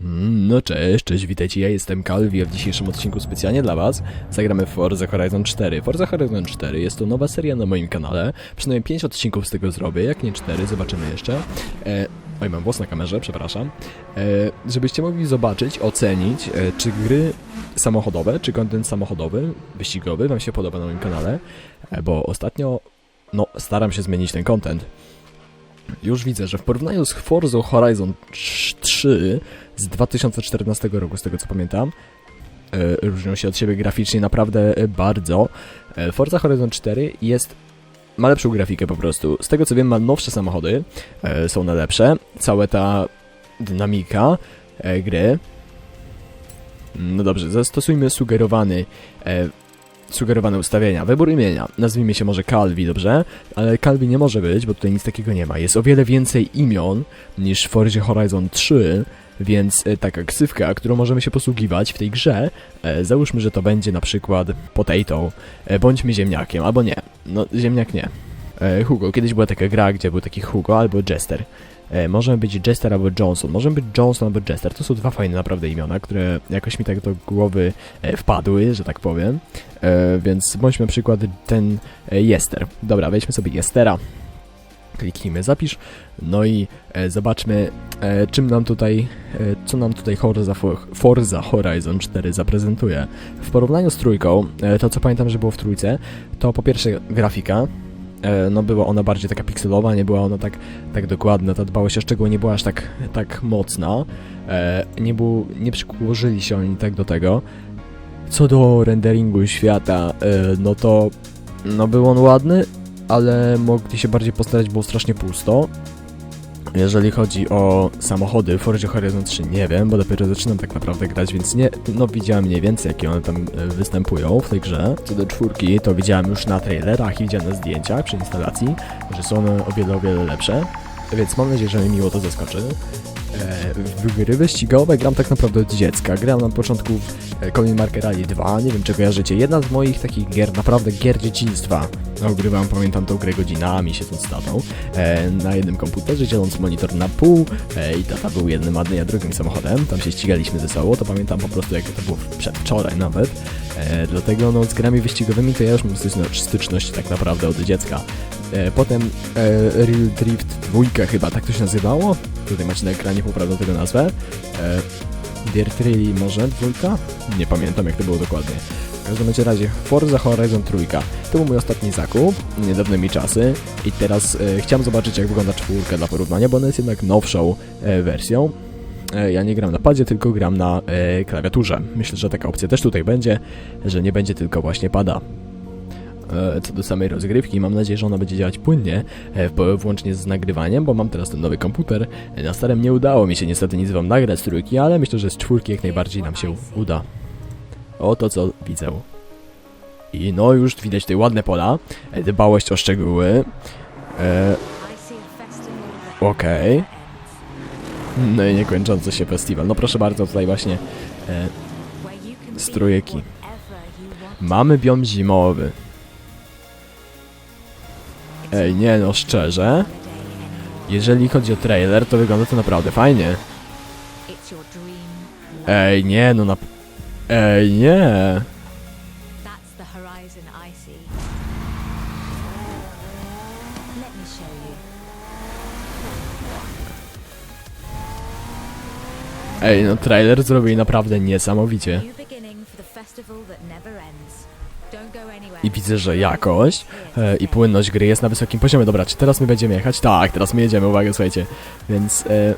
Mm, No cześć, cześć, witajcie, ja jestem Calvi, a w dzisiejszym odcinku specjalnie dla was zagramy Forza Horizon 4. Forza Horizon 4 jest to nowa seria na moim kanale, przynajmniej 5 odcinków z tego zrobię, jak nie 4, zobaczymy jeszcze. E, oj, mam włos na kamerze, przepraszam. E, żebyście mogli zobaczyć, ocenić, e, czy gry samochodowe, czy content samochodowy, wyścigowy wam się podoba na moim kanale, e, bo ostatnio, no, staram się zmienić ten content. Już widzę, że w porównaniu z Forza Horizon 3 z 2014 roku, z tego co pamiętam, e, różnią się od siebie graficznie naprawdę e, bardzo. E, Forza Horizon 4 jest ma lepszą grafikę po prostu. Z tego co wiem, ma nowsze samochody, są na lepsze. Cała ta dynamika gry. No dobrze, zastosujmy sugerowany sugerowane ustawienia. Wybór imienia. Nazwijmy się może Calvi, dobrze? Ale Calvi nie może być, bo tutaj nic takiego nie ma. Jest o wiele więcej imion niż w Forzie Horizon 3, więc e, taka ksywka, którą możemy się posługiwać w tej grze, e, załóżmy, że to będzie na przykład Potato, e, bądźmy ziemniakiem, albo nie. No, ziemniak nie. Hugo. Kiedyś była taka gra, gdzie był taki Hugo albo Jester. Możemy być Jester albo Johnson. Możemy być Johnson albo Jester. To są dwa fajne naprawdę imiona, które jakoś mi tak do głowy wpadły, że tak powiem. Więc bądźmy przykład ten Jester. Dobra, wejdźmy sobie Jestera. Kliknijmy zapisz. No i e, zobaczmy, e, czym nam tutaj, e, co nam tutaj Forza, Fo- Forza Horizon 4 zaprezentuje. W porównaniu z trójką, e, to co pamiętam, że było w trójce, to po pierwsze grafika, e, no była ona bardziej taka pikselowa, nie była ona tak, tak dokładna, ta dbałość o szczegóły nie była aż tak, tak mocna, e, nie, był, nie przyłożyli się oni tak do tego. Co do renderingu świata, e, no to no był on ładny, ale mogli się bardziej postarać, było strasznie pusto. Jeżeli chodzi o samochody w Forzie Horizon 3 nie wiem, bo dopiero zaczynam tak naprawdę grać, więc nie, no widziałem mniej więcej jakie one tam e, występują w tej grze. Co do czwórki, to widziałem już na trailerach i widziałem na zdjęciach przy instalacji, że są one o wiele, o wiele lepsze. Więc mam nadzieję, że mnie miło to zaskoczy. W gry wyścigowe gram tak naprawdę od dziecka. Grałem na początku w e, Colin Marker Rally 2, nie wiem czy kojarzycie. Jedna z moich takich gier, naprawdę gier dzieciństwa. Ogrywam, pamiętam tą grę godzinami, siedząc z tatą e, na jednym komputerze, dzieląc monitor na pół e, i tata był jednym, a ja drugim samochodem. Tam się ścigaliśmy ze sobą, to pamiętam po prostu jak to było przedwczoraj nawet. Dlatego no z grami wyścigowymi to ja już mam styczność, tak naprawdę od dziecka. Potem e, Real Drift 2 chyba, tak to się nazywało? Tutaj macie na ekranie poprawną tego nazwę. E, Dirt Rally może dwójka? Nie pamiętam jak to było dokładnie. W każdym razie Forza Horizon 3. To był mój ostatni zakup, niedawnymi czasy i teraz e, chciałem zobaczyć jak wygląda czwórka dla porównania, bo ona jest jednak nowszą e, wersją. E, ja nie gram na padzie, tylko gram na e, klawiaturze. Myślę, że taka opcja też tutaj będzie, że nie będzie tylko właśnie pada. E, Co do samej rozgrywki, mam nadzieję, że ona będzie działać płynnie, e, włącznie z nagrywaniem, bo mam teraz ten nowy komputer. E, Na starym nie udało mi się niestety nic wam nagrać z trójki, ale myślę, że z czwórki jak najbardziej nam się uda. Oto co widzę. I no już widać tutaj ładne pola, dbałość o szczegóły. E, Okej. No i niekończący się festiwal. No proszę bardzo, tutaj właśnie e, Strojeki. mamy biom zimowy. Ej, nie no, szczerze, jeżeli chodzi o trailer, to wygląda to naprawdę fajnie. Ej, nie no, na... Ej, nie. Ej, no trailer zrobili naprawdę niesamowicie. I widzę, że jakość e, i płynność gry jest na wysokim poziomie. Dobra, czy teraz my będziemy jechać? Tak, teraz my jedziemy, uwaga, słuchajcie. Więc e,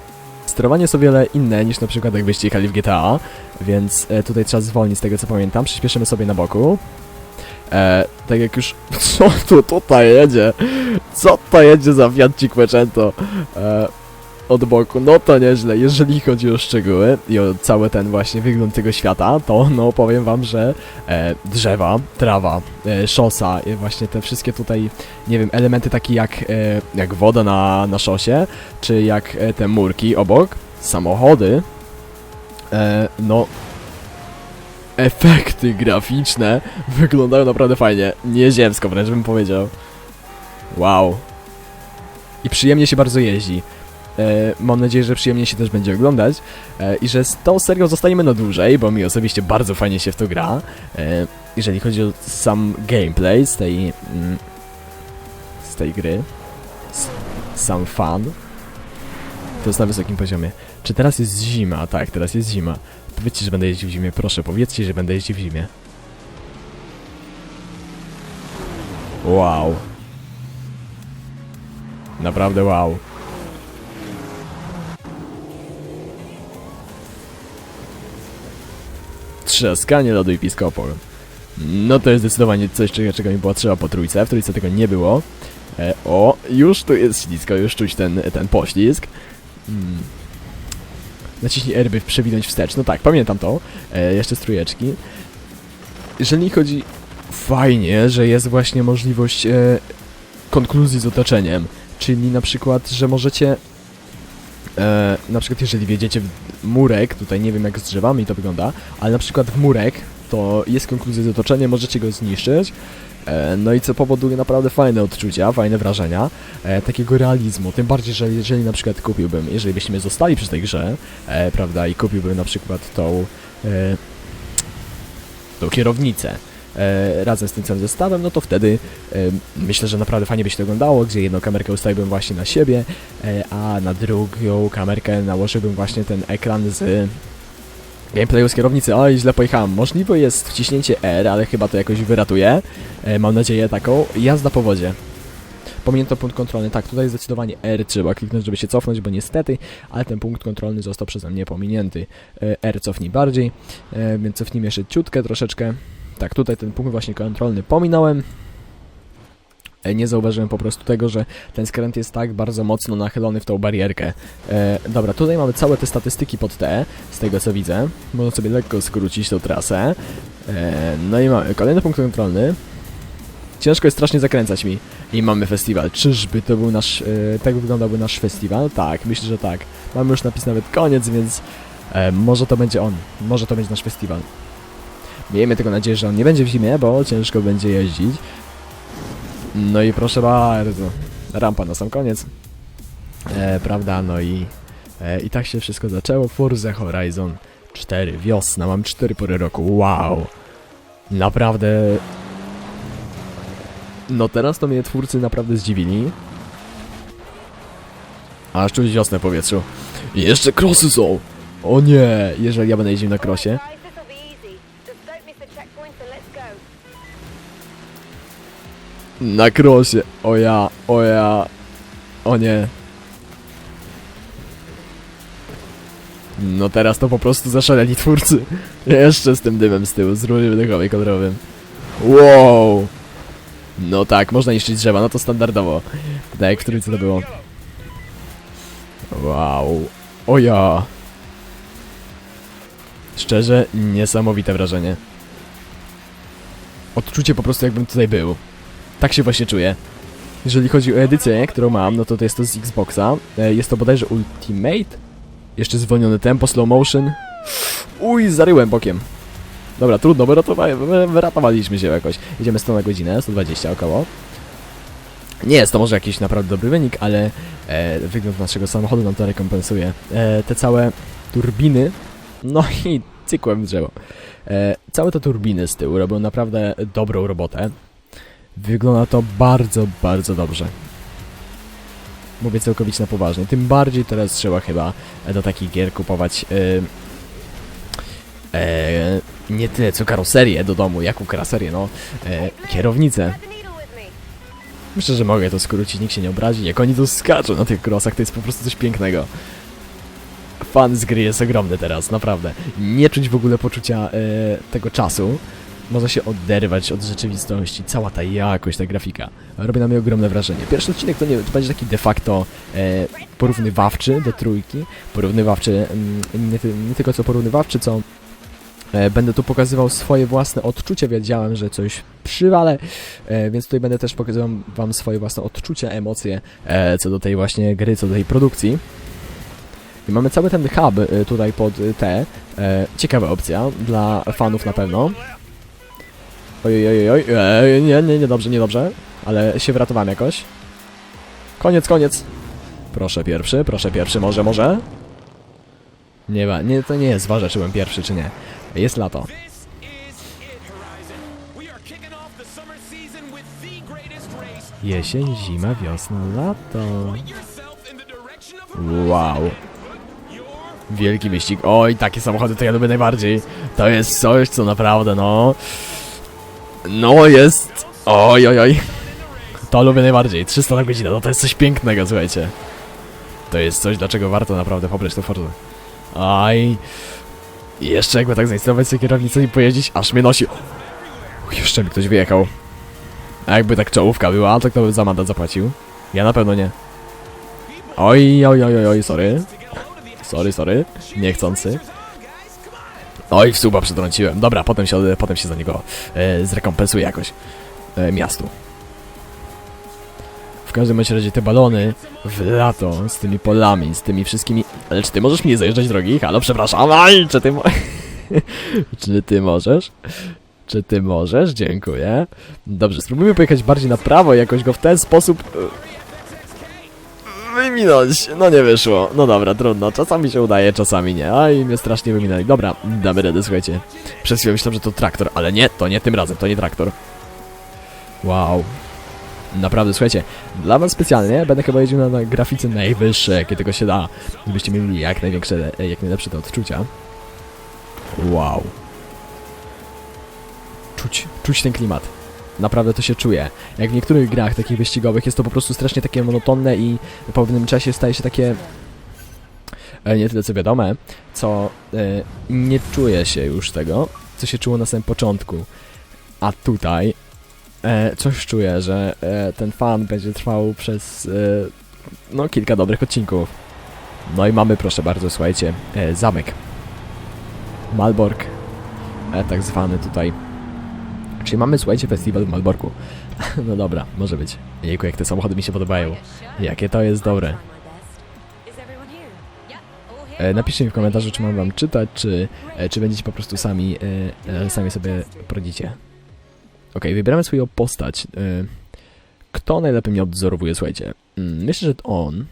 sterowanie jest o wiele inne niż na przykład jak byście jechali w GTA, więc e, tutaj trzeba zwolnić z tego co pamiętam. Przyspieszymy sobie na boku. E, tak jak już... Co tu tutaj jedzie? Co to jedzie za Fiat Cinquecento? E, od boku, no to nieźle. Jeżeli chodzi o szczegóły i o cały ten właśnie wygląd tego świata, to no powiem wam, że e, drzewa, trawa, e, szosa, właśnie te wszystkie tutaj, nie wiem, elementy takie jak, e, jak woda na, na szosie, czy jak e, te murki obok, samochody, e, no efekty graficzne wyglądają naprawdę fajnie, nieziemsko wręcz bym powiedział. Wow. I przyjemnie się bardzo jeździ. E, mam nadzieję, że przyjemnie się też będzie oglądać e, i że z tą serią zostaniemy na dłużej, bo mi osobiście bardzo fajnie się w to gra. E, jeżeli chodzi o sam gameplay z tej, mm, z tej gry, sam fan, to jest na wysokim poziomie. Czy teraz jest zima? Tak, teraz jest zima. Powiedzcie, że będę jeździł w zimie, proszę, powiedzcie, że będę jeździł w zimie. Wow. Naprawdę wow. Trzaskanie lodu i piskopol. No to jest zdecydowanie coś, czego, czego mi było trzeba po trójce. W trójce tego nie było. E, o, już tu jest ślisko, już czuć ten, ten poślizg. Hmm. Naciśnij R, by przewinąć wstecz. No tak, pamiętam to. E, jeszcze strójeczki. Jeżeli chodzi... Fajnie, że jest właśnie możliwość e, konkluzji z otoczeniem. Czyli na przykład, że możecie... E, na przykład jeżeli wjedziecie w murek, tutaj nie wiem jak z drzewami to wygląda, ale na przykład w murek, to jest konkluzja z otoczeniem, możecie go zniszczyć. E, no i co powoduje naprawdę fajne odczucia, fajne wrażenia, e, takiego realizmu. Tym bardziej, że jeżeli na przykład kupiłbym, jeżeli byśmy zostali przy tej grze, e, prawda, i kupiłbym na przykład tą, e, tą kierownicę, razem z tym całym zestawem, no to wtedy e, myślę, że naprawdę fajnie by się to oglądało, gdzie jedną kamerkę ustawiłbym właśnie na siebie, e, a na drugą kamerkę nałożyłbym właśnie ten ekran z gameplayu z kierownicy. Oj, źle pojechałem. Możliwe jest wciśnięcie R, ale chyba to jakoś wyratuje. E, mam nadzieję taką. Jazda po wodzie. Pominięto punkt kontrolny. Tak, tutaj zdecydowanie R trzeba kliknąć, żeby się cofnąć, bo niestety, ale ten punkt kontrolny został przeze mnie pominięty. E, R cofnij bardziej, e, więc cofnijmy jeszcze ciutkę troszeczkę. Tak, tutaj ten punkt właśnie kontrolny pominąłem. E, Nie zauważyłem po prostu tego, że ten skręt jest tak bardzo mocno nachylony w tą barierkę. E, dobra, tutaj mamy całe te statystyki pod T, z tego co widzę. Można sobie lekko skrócić tą trasę. E, no i mamy kolejny punkt kontrolny. Ciężko jest strasznie zakręcać mi. I mamy festiwal. Czyżby to był nasz... E, tak wyglądałby nasz festiwal? Tak, myślę, że tak. Mamy już napis nawet koniec, więc... E, może to będzie on. Może to będzie nasz festiwal. Miejmy tylko nadzieję, że on nie będzie w zimie, bo ciężko będzie jeździć. No i proszę bardzo. Rampa na sam koniec. E, prawda, no i... E, I tak się wszystko zaczęło. Forza Horizon 4, wiosna, mam 4 pory roku, wow! Naprawdę... No teraz to mnie twórcy naprawdę zdziwili. Aż czuć wiosnę w powietrzu. I jeszcze krosy są! O nie! Jeżeli ja będę jeździł na krosie. Na krosie! O ja, o ja... O nie. No teraz to po prostu zaszaleli twórcy. Jeszcze z tym dymem z tyłu, z rury wydechowej kolorowym. Wow! No tak, można niszczyć drzewa, no to standardowo. Tak jak w trójce to było. Wow. O ja. Szczerze, niesamowite wrażenie. Odczucie po prostu jakbym tutaj był. Tak się właśnie czuję. Jeżeli chodzi o edycję, którą mam, no to to jest to z Xboxa. E, Jest to bodajże Ultimate. Jeszcze zwolnione tempo, slow motion. Uj, zaryłem bokiem. Dobra, trudno, wyratowali, wy- wyratowaliśmy się jakoś. Jedziemy 100 na godzinę, 120 około. Nie jest to może jakiś naprawdę dobry wynik, ale e, wygląd naszego samochodu nam to rekompensuje. E, te całe turbiny, no i cykłem drzewo. E, całe te turbiny z tyłu robią naprawdę dobrą robotę. Wygląda to bardzo, bardzo dobrze. Mówię całkowicie na poważnie. Tym bardziej teraz trzeba chyba e, do takich gier kupować e, nie tyle co karoserię do domu, jaką karoserię, no, kierownicę. Myślę, że mogę to skrócić, nikt się nie obrazi. Jak oni to skaczą na tych krosach, to jest po prostu coś pięknego. Fan z gry jest ogromny teraz, naprawdę. Nie czuć w ogóle poczucia tego czasu. Można się oderwać od rzeczywistości. Cała ta jakość, ta grafika. Robi na mnie ogromne wrażenie. Pierwszy odcinek to, nie, to będzie taki de facto e, porównywawczy do trójki. Porównywawczy, mm, nie, nie tylko co porównywawczy, co e, będę tu pokazywał swoje własne odczucia. Wiedziałem, że coś przywalę, e, więc tutaj będę też pokazywał wam swoje własne odczucia, emocje e, co do tej właśnie gry, co do tej produkcji. I mamy cały ten hub e, tutaj pod T. Ciekawa opcja dla fanów na pewno. Oj, oj, oj, nie, nie, nie dobrze, nie dobrze, ale się wyratowałem jakoś. Koniec, koniec. Proszę pierwszy, proszę pierwszy, może, może? Nie ma, nie, to nie jest ważne, czy byłem pierwszy, czy nie. Jest lato. Jesień, zima, wiosna, lato. Wow. Wielki wyścig. Oj, takie samochody to ja lubię najbardziej. To jest coś, co naprawdę, no... No jest... Oj, oj, oj. To lubię najbardziej. 300 na godzinę, no to jest coś pięknego, słuchajcie. To jest coś, dlaczego warto naprawdę pobrać to Forza. Aj. Jeszcze jakby tak zainstalować sobie kierownicę i pojeździć, aż mnie nosi. Uj, Jeszcze mi ktoś wyjechał. A jakby tak czołówka była, to kto by za mandat zapłacił? Ja na pewno nie. Oj, oj, oj, oj, oj, sorry. Sorry, sorry. Niechcący. Oj, w suba przetrąciłem. Dobra, potem się, potem się za niego e, zrekompensuję jakoś. E, miastu. W każdym razie te balony w lato z tymi polami, z tymi wszystkimi... Ale czy ty możesz mi zajeżdżać drogi? Halo, przepraszam, aj, czy ty... Mo... czy ty możesz? Czy ty możesz? Dziękuję. Dobrze, spróbujmy pojechać bardziej na prawo jakoś go w ten sposób... Wyminąć, no nie wyszło. No dobra, trudno. Czasami się udaje, czasami nie. A i mnie strasznie wyminęli. Dobra, damy radę, słuchajcie. Przez chwilę myślałem, że to traktor, ale nie, to nie tym razem, to nie traktor. Wow. Naprawdę, słuchajcie, dla was specjalnie będę chyba jeździł na, na grafice najwyższe, jakie tylko się da, żebyście mieli jak największe, e, jak najlepsze te odczucia. Wow. Czuć, czuć ten klimat. Naprawdę to się czuje. Jak w niektórych grach takich wyścigowych jest to po prostu strasznie takie monotonne i po pewnym czasie staje się takie e, nie tyle co wiadome, co e, nie czuje się już tego, co się czuło na samym początku. A tutaj e, coś czuję, że ten fan będzie trwał przez no kilka dobrych odcinków. No i mamy, proszę bardzo, słuchajcie, e, zamek. Malbork, e, tak zwany tutaj. Czyli mamy, słuchajcie, festiwal w Malborku. No dobra, może być. Jejku, jak te samochody mi się podobają. Jakie to jest dobre. E, napiszcie mi w komentarzu, czy mam wam czytać, czy, e, czy będziecie po prostu sami, e, sami sobie poradzicie. Okej, wybieramy swoją postać. Kto najlepiej mnie odwzorowuje, słuchajcie? Mm, myślę, że on.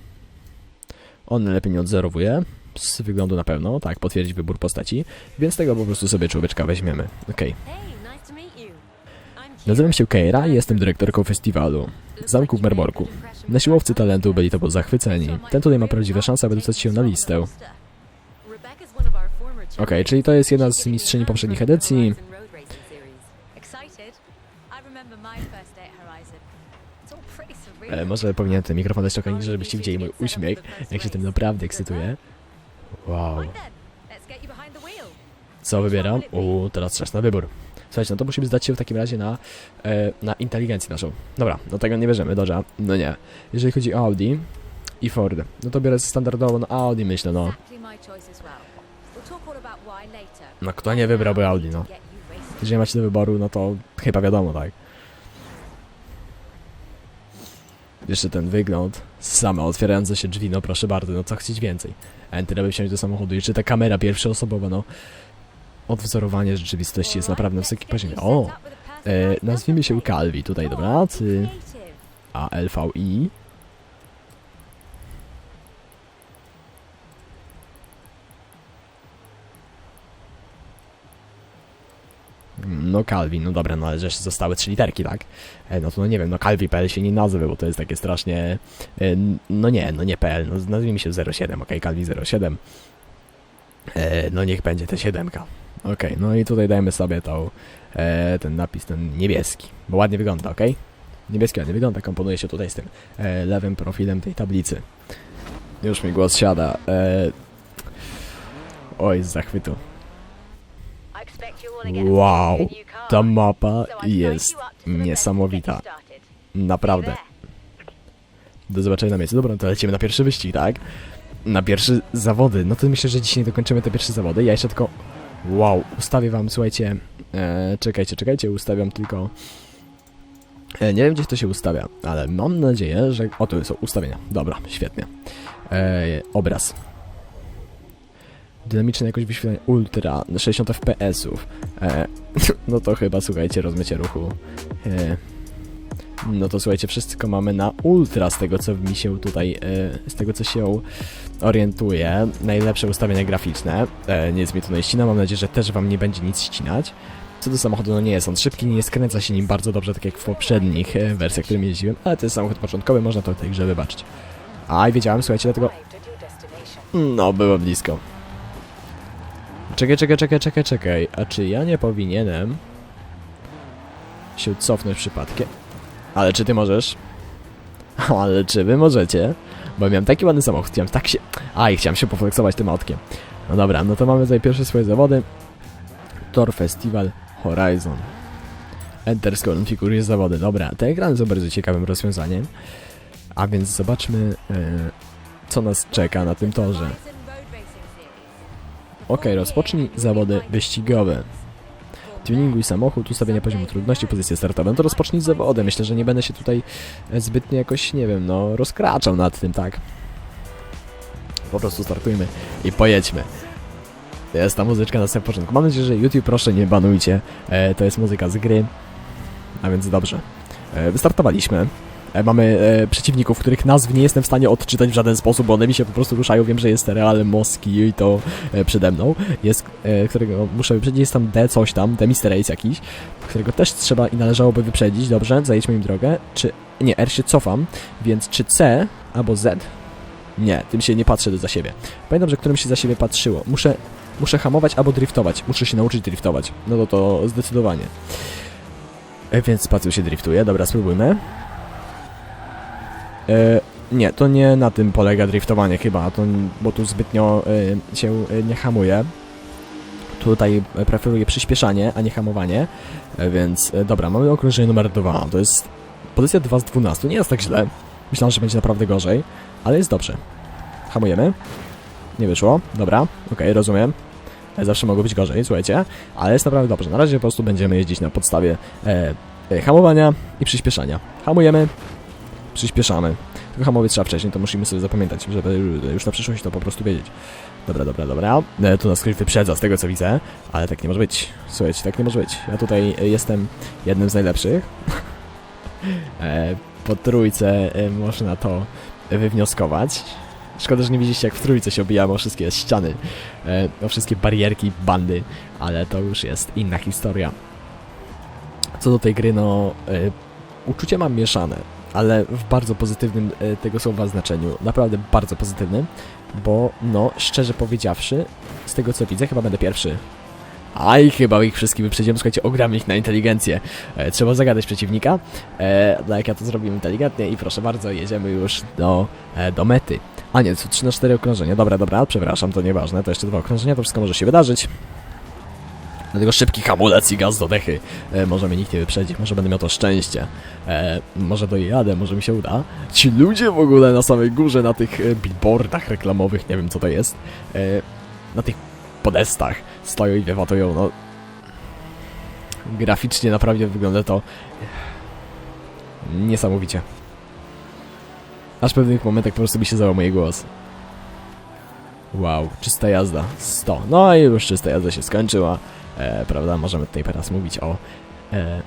On najlepiej mnie odwzorowuje. Z wyglądu na pewno, tak, potwierdzić wybór postaci. Więc tego po prostu sobie człowieczka weźmiemy. Okej. Hey, Nazywam się Keira i jestem dyrektorką festiwalu. Zamku w Merborku. Nasi talentu byli to zachwyceni. Ten tutaj ma prawdziwe szanse, aby dostać się na listę. Okej, czyli to jest jedna z mistrzyni poprzednich edycji. E, może powinienem ten mikrofon dać trochę niżej, żebyście widzieli mój uśmiech, jak się tym naprawdę ekscytuję. Wow. Co wybieram? Uuu, teraz czas na wybór. Słuchajcie, no to musimy zdać się w takim razie na, e, na inteligencję naszą. Dobra, no tego nie bierzemy, dobrze. No nie. Jeżeli chodzi o Audi i Ford, no to biorę standardowo no Audi, myślę, no. No kto nie wybrałby Audi, no. Jeżeli macie do wyboru, no to chyba wiadomo, tak. Jeszcze ten wygląd, same otwierające się drzwi, no proszę bardzo, no co chcieć więcej. Enter, aby wsiąść do samochodu. Jeszcze ta kamera pierwszoosobowa, no. Odwzorowanie rzeczywistości jest naprawdę na wysokim poziomie. O! E, nazwijmy się Calvi tutaj, dobra? Czy A-L-V-I? No Calvi, no dobra, no ale że zostały trzy literki, tak? E, no to no nie wiem, no Calvi.pl się nie nazwy, bo to jest takie strasznie... E, no nie, no nie PL, no nazwijmy się 07, ok, Calvi 07. E, no niech będzie te 7. Okej, no i tutaj dajemy sobie tą, e, ten napis, ten niebieski, bo ładnie wygląda, ok? Niebieski ładnie wygląda, komponuje się tutaj z tym e, lewym profilem tej tablicy. Już mi głos siada. E, oj, z zachwytu. Wow, ta mapa jest niesamowita. Naprawdę. Do zobaczenia na miejscu. Dobra, no to lecimy na pierwszy wyścig, tak? Na pierwsze zawody. No to myślę, że dzisiaj dokończymy te pierwsze zawody. Ja jeszcze tylko... Wow, ustawię wam, słuchajcie... E, czekajcie, czekajcie, ustawiam tylko... E, nie wiem, gdzie to się ustawia, ale mam nadzieję, że... O, tu są ustawienia. Dobra, świetnie. E, obraz. Dynamiczne jakość wyświetlenia ultra, 60 fps-ów. E, no to chyba, słuchajcie, rozmycie ruchu. E, No to słuchajcie, wszystko mamy na ultra z tego co mi się tutaj, e, z tego co się orientuję. Najlepsze ustawienia graficzne. E, nic mi tu nie ścina, mam nadzieję, że też wam nie będzie nic ścinać. Co do samochodu, no nie jest on szybki, nie skręca się nim bardzo dobrze, tak jak w poprzednich e, wersjach, którym jeździłem, ale to jest samochód początkowy, można to w tej grze wybaczyć. A i wiedziałem, słuchajcie, dlatego... No, było blisko. Czekaj, czekaj, czekaj, czekaj, czekaj. A czy ja nie powinienem się cofnąć przypadkiem? Ale czy ty możesz? Ale czy wy możecie? Bo miałem taki ładny samochód, chciałem tak się... A, i chciałem się poflexować tym autkiem. No dobra, no to mamy tutaj pierwsze swoje zawody. Tor Festival Horizon. Enter skonfiguruje zawody. Dobra, te ekrany są bardzo ciekawym rozwiązaniem. A więc zobaczmy, e, co nas czeka na tym torze. Ok, rozpocznij zawody wyścigowe. Tuninguj samochód, ustawienia poziomu trudności, pozycję startową. To rozpocznij zawody. Myślę, że nie będę się tutaj e, zbytnio jakoś, nie wiem, no, rozkraczał nad tym, tak? Po prostu startujmy i pojedźmy. Jest ta muzyczka na samym początku. Mam nadzieję, że YouTube proszę nie banujcie. E, to jest muzyka z gry. A więc dobrze. E, wystartowaliśmy. E, mamy e, przeciwników, których nazw nie jestem w stanie odczytać w żaden sposób, bo one mi się po prostu ruszają. Wiem, że jest Real Moski i to e, przede mną. Jest, e, którego muszę wyprzedzić, jest tam D coś tam, D Mister Ace jakiś, którego też trzeba i należałoby wyprzedzić. Dobrze, zajedźmy im drogę. Czy, nie, R się cofam, więc czy C albo Z? Nie, tym się nie patrzę za siebie. Pamiętam, że którym się za siebie patrzyło. Muszę, muszę hamować albo driftować. Muszę się nauczyć driftować. No to to zdecydowanie. E, więc spacją się driftuje. Dobra, spróbujmy. E, nie, to nie na tym polega driftowanie chyba, to, bo tu zbytnio e, się e, nie hamuje. Tutaj preferuję przyspieszanie, a nie hamowanie, więc dobra, mamy okrążenie numer 2. To jest pozycja 2 z 12, nie jest tak źle. Myślałem, że będzie naprawdę gorzej, ale jest dobrze. Hamujemy. Nie wyszło, dobra, okej, rozumiem. E, Zawsze mogło być gorzej, słuchajcie, ale jest naprawdę dobrze. Na razie po prostu będziemy jeździć na podstawie hamowania i przyspieszania. Hamujemy, przyspieszamy. Tylko hamować trzeba wcześniej, to musimy sobie zapamiętać, żeby już na przyszłość to po prostu wiedzieć. Dobra, dobra, dobra. E, Tu nas ktoś wyprzedza z tego co widzę, ale tak nie może być. Słuchajcie, tak nie może być. Ja tutaj e, jestem jednym z najlepszych. E, Po trójce można to wywnioskować. Szkoda, że nie widzieliście jak w trójce się obijamy o wszystkie ściany, o wszystkie barierki, bandy, ale to już jest inna historia. Co do tej gry, no e, uczucia mam mieszane, ale w bardzo pozytywnym e, tego słowa znaczeniu, naprawdę bardzo pozytywnym, bo no, szczerze powiedziawszy, z tego co widzę, chyba będę pierwszy. Aj, chyba ich wszystkich wyprzedziłem, słuchajcie, ogram ich na inteligencję. E, trzeba zagadać przeciwnika, e, no jak ja to zrobiłem inteligentnie i proszę bardzo, jedziemy już do, e, do mety. A nie, to 3 na 4 okrążenia, dobra, dobra, przepraszam, to nieważne, to jeszcze dwa okrążenia, to wszystko może się wydarzyć. Dlatego szybki hamulec i gaz do dechy. E, może mnie nikt nie wyprzedzi, może będę miał to szczęście. E, może dojadę, może mi się uda. Ci ludzie w ogóle na samej górze, na tych e, billboardach reklamowych, nie wiem co to jest, e, na tych podestach stoją i wiewatują, no... Graficznie naprawdę wygląda to niesamowicie. Aż w pewnych momentach po prostu mi się załamał mój głos. Wow, czysta jazda, 100. No i już czysta jazda się skończyła, e, prawda? Możemy tutaj teraz mówić o, e,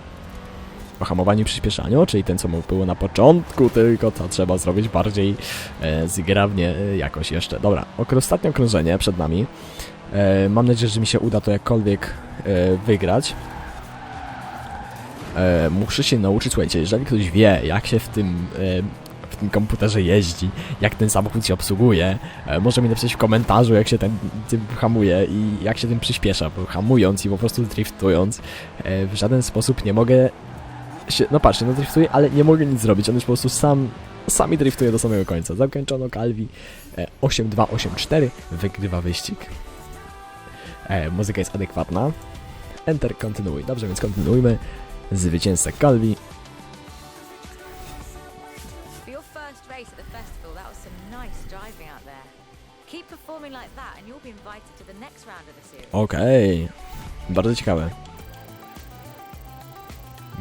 o hamowaniu przyspieszaniu, czyli ten, co było na początku, tylko co trzeba zrobić bardziej e, zgrabnie e, jakoś jeszcze. Dobra, ostatnie okrążenie przed nami. E, mam nadzieję, że mi się uda to jakkolwiek e, wygrać. E, muszę się nauczyć, słuchajcie, jeżeli ktoś wie, jak się w tym, e, w tym komputerze jeździ, jak ten samochód się obsługuje, e, może mi napisać w komentarzu, jak się ten, tym hamuje i jak się tym przyspiesza, bo hamując i po prostu driftując, e, w żaden sposób nie mogę się, no patrzcie, no driftuję, ale nie mogę nic zrobić, on już po prostu sam, sami driftuje do samego końca. Zakończono Calvi e, 8284, wygrywa wyścig. E, muzyka jest adekwatna. Enter, kontynuuj. Dobrze, więc kontynuujmy. Zwycięzca Calvi. Okej. Bardzo ciekawe.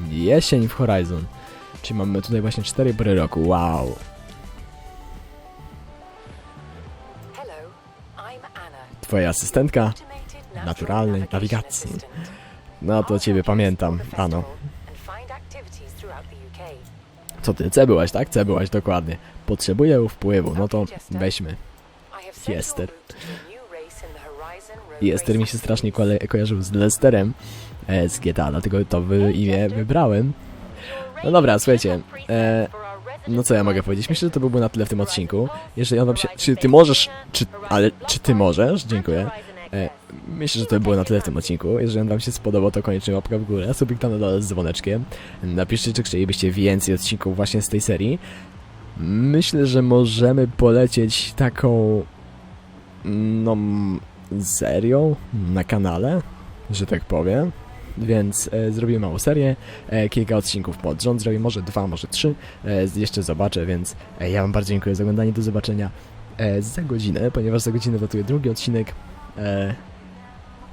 Jesień w Horizon. Czyli mamy tutaj właśnie 4 pory roku. Wow. Hello, I'm Anna. Twoja asystentka? Naturalnej nawigacji. No to ciebie pamiętam, Ano. Co ty, C byłaś, tak? C byłaś, dokładnie. Potrzebuję wpływu, no to weźmy. Jester. Jester mi się strasznie kole- kojarzył z Lesterem e, z GTA, dlatego to wy imię wybrałem. No dobra, słuchajcie, e, no co ja mogę powiedzieć? Myślę, że to byłby na tyle w tym odcinku. Jeżeli on wam się... Czy ty możesz... Czy... Ale... Czy ty możesz? Dziękuję. E, myślę, że to by było na tyle w tym odcinku. Jeżeli on wam się spodobał, to koniecznie łapka w górę, subik tam na dole z dzwoneczkiem. Napiszcie, czy chcielibyście więcej odcinków właśnie z tej serii. Myślę, że możemy polecieć taką... No... serią na kanale, że tak powiem. Więc e, zrobimy małą serię, e, kilka odcinków pod rząd, zrobię może dwa, może trzy, e, jeszcze zobaczę, więc e, ja wam bardzo dziękuję za oglądanie, do zobaczenia e, za godzinę, ponieważ za godzinę wlatuje drugi odcinek. E,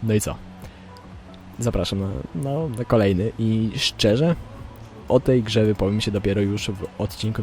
no i co? Zapraszam na, na kolejny i szczerze o tej grze wypowiem się dopiero już w odcinku